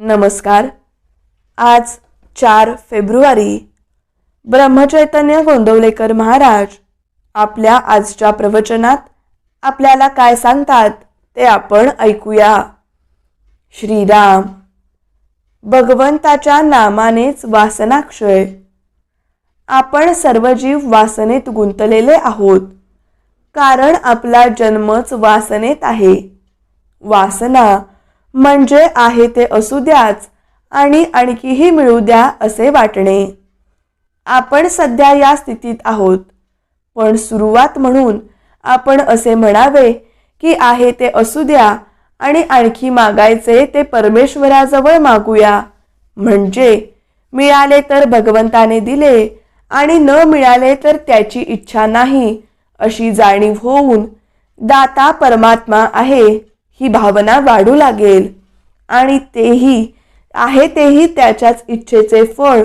नमस्कार. आज चार फेब्रुवारी ब्रह्मचैतन्य गोंदवलेकर महाराज आपल्या आजच्या प्रवचनात आपल्याला काय सांगतात ते आपण ऐकूया. श्रीराम भगवंताच्या नामानेच वासनाक्षय. आपण सर्व जीव वासनेत गुंतलेले आहोत. कारण आपला जन्मच वासनेत आहे. वासना म्हणजे आहे ते असू द्याच आणि आणखीही मिळू द्या असे वाटणे. आपण सध्या या स्थितीत आहोत. पण सुरुवात म्हणून आपण असे म्हणावे की आहे ते असू द्या आणि आणखी मागायचे ते परमेश्वराजवळ मागूया. म्हणजे मिळाले तर भगवंताने दिले आणि न मिळाले तर त्याची इच्छा नाही अशी जाणीव होऊन दाता परमात्मा आहे. ही भावना वाढू लागेल. आणि तेही आहे तेही त्याच्याच इच्छेचे फळ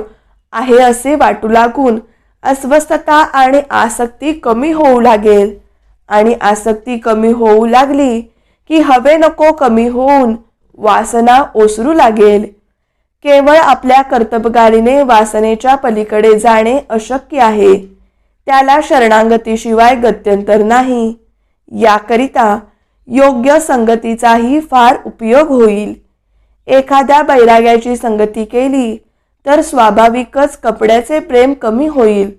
आहे असे वाटू लागून अस्वस्थता आणि आसक्ती कमी होऊ लागेल. आणि आसक्ती कमी होऊ लागली की हवे नको कमी होऊन वासना ओसरू लागेल. केवळ आपल्या कर्तबगारीने वासनेच्या पलीकडे जाणे अशक्य आहे. त्याला शरणागतीशिवाय गत्यंतर नाही. याकरिता योग्य संगतीचाही फार उपयोग होईल. एखाद्या बैराग्याची संगती केली तर स्वाभाविकच कपड्याचे प्रेम कमी होईल.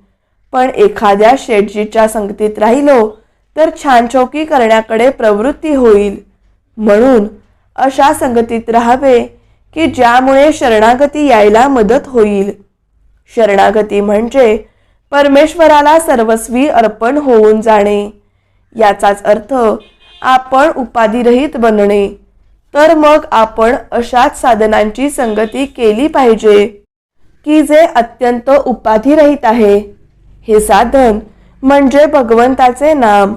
पण एखाद्या शेटजीच्या संगतीत राहिलो तर छानछोकी करण्याकडे प्रवृत्ती होईल. म्हणून अशा संगतीत राहावे की ज्यामुळे शरणागती यायला मदत होईल. शरणागती म्हणजे परमेश्वराला सर्वस्वी अर्पण होऊन जाणे. याचाच अर्थ आपण उपाधिरहित बनणे. तर मग आपण अशाच साधनांची संगती केली पाहिजे की जे अत्यंत उपाधिरहित आहे. हे साधन म्हणजे भगवंताचे नाम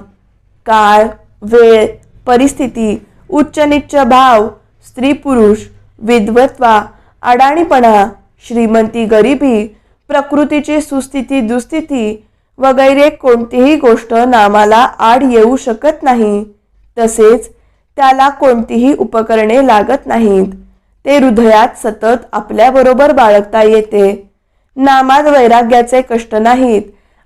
काळ वेळ परिस्थिती उच्च निच्च भाव स्त्री पुरुष विद्वत्वा अडाणीपणा श्रीमंती गरिबी प्रकृतीची सुस्थिती दुस्थिती वगैरे कोणतीही गोष्ट नामाला आड येऊ शकत नाही. तसेच त्याला कोणतीही उपकरणे लागत नाहीत. ते हृदयात सतत आपल्याबरोबर बाळगता येते. नामात वैराग्याचे कष्ट नाहीत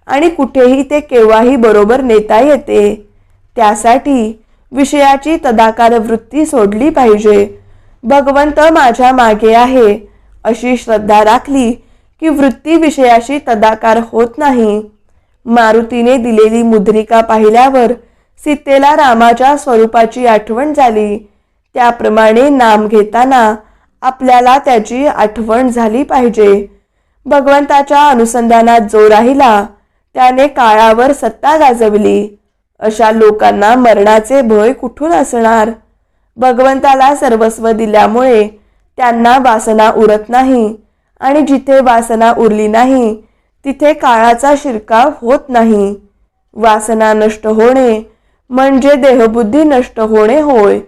आणि कुठेही ते केव्हाही बरोबर नेता येते. त्यासाठी विषयाची तदाकार वृत्ती सोडली पाहिजे. भगवंत माझ्या मागे आहे अशी श्रद्धा राखली की वृत्ती विषयाशी तदाकार होत नाही. मारुतीने दिलेली मुद्रिका पाहिल्यावर सीतेला रामाच्या स्वरूपाची आठवण झाली. त्याप्रमाणे नाम घेताना आपल्याला त्याची आठवण झाली पाहिजे. भगवंताच्या अनुसंधानात जो राहिला त्याने काळावर सत्ता गाजवली. अशा लोकांना मरणाचे भय कुठून असणार? भगवंताला सर्वस्व दिल्यामुळे त्यांना वासना उरत नाही आणि जिथे वासना उरली नाही तिथे काळाचा शिरकाव होत नाही. वासना नष्ट होणे म्हणजे देहबुद्धी नष्ट होणे होय.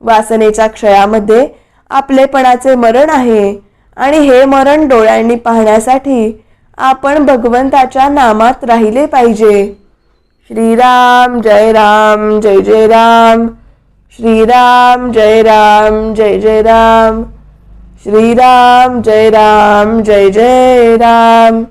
वासनेच्या क्षयामध्ये आपलेपणाचे मरण आहे आणि हे मरण डोळ्यांनी पाहण्यासाठी आपण भगवंताच्या नामात राहिले पाहिजे. श्रीराम जय राम जय जय राम. श्रीराम जय राम जय जय राम. श्रीराम जय राम जय जय राम.